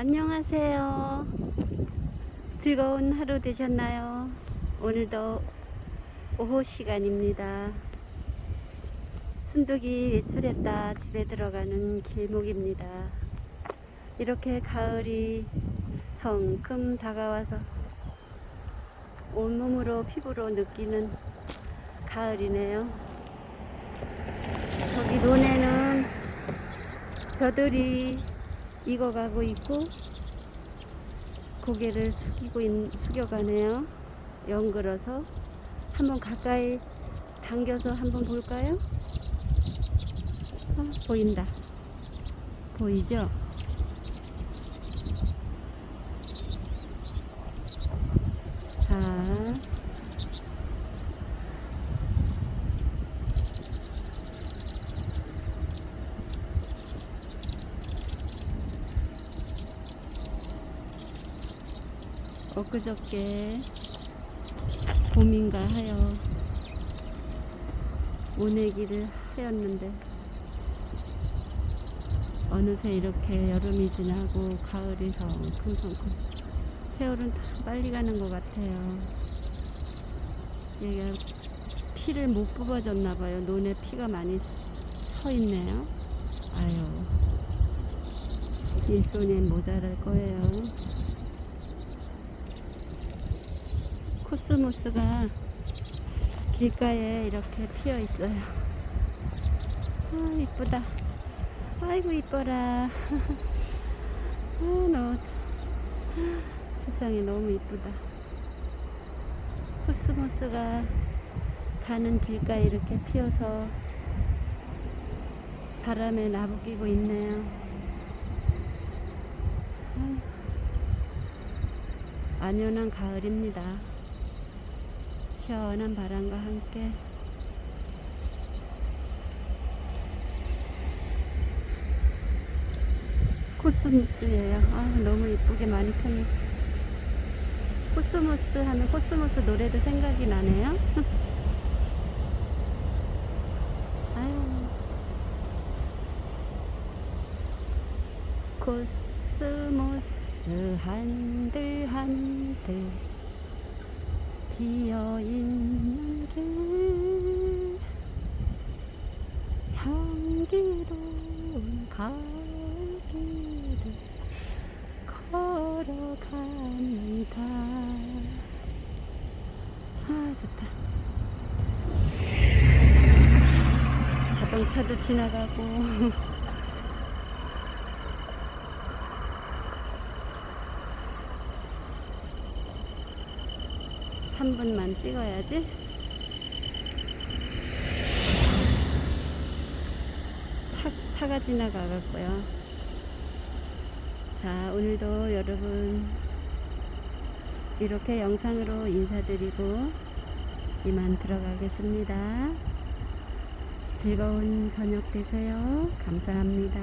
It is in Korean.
안녕하세요. 즐거운 하루 되셨나요? 오늘도 오후 시간입니다. 순둥이 외출했다 집에 들어가는 길목입니다. 이렇게 가을이 성큼 다가와서 온몸으로 피부로 느끼는 가을이네요. 저기 논에는 벼들이 익어가고 있고 고개를 숙이고 있, 숙여가네요. 연글어서 한번 가까이 당겨서 한번 볼까요? 아, 보인다. 보이죠? 자, 엊그저께 봄인가 하여 모내기를 하였는데 어느새 이렇게 여름이 지나고 가을이 성큼성큼 세월은 참 빨리 가는 것 같아요. 얘가 피를 못 뽑아줬나 봐요. 논에 피가 많이 서 있네요. 아유, 일손이 모자랄 거예요. 코스모스가 길가에 이렇게 피어 있어요. 아, 이쁘다. 아이고, 이뻐라. 아, 너무, 참- 세상에 너무 이쁘다. 코스모스가 가는 길가에 이렇게 피어서 바람에 나부끼고 있네요. 아유, 안연한 가을입니다. 시원한 바람과 함께 코스모스예요. 아, 너무 이쁘게 많이 폈네. 코스모스 하면 코스모스 노래도 생각이 나네요. 아유. 코스모스 한들 한들 비어있는 길. 향기로운 가을길을 걸어갑니다. 아 좋다. 자동차도 지나가고 3분만 찍어야지. 차, 차가 지나가고요. 자, 오늘도 여러분 이렇게 영상으로 인사드리고 이만 들어가겠습니다. 즐거운 저녁 되세요. 감사합니다.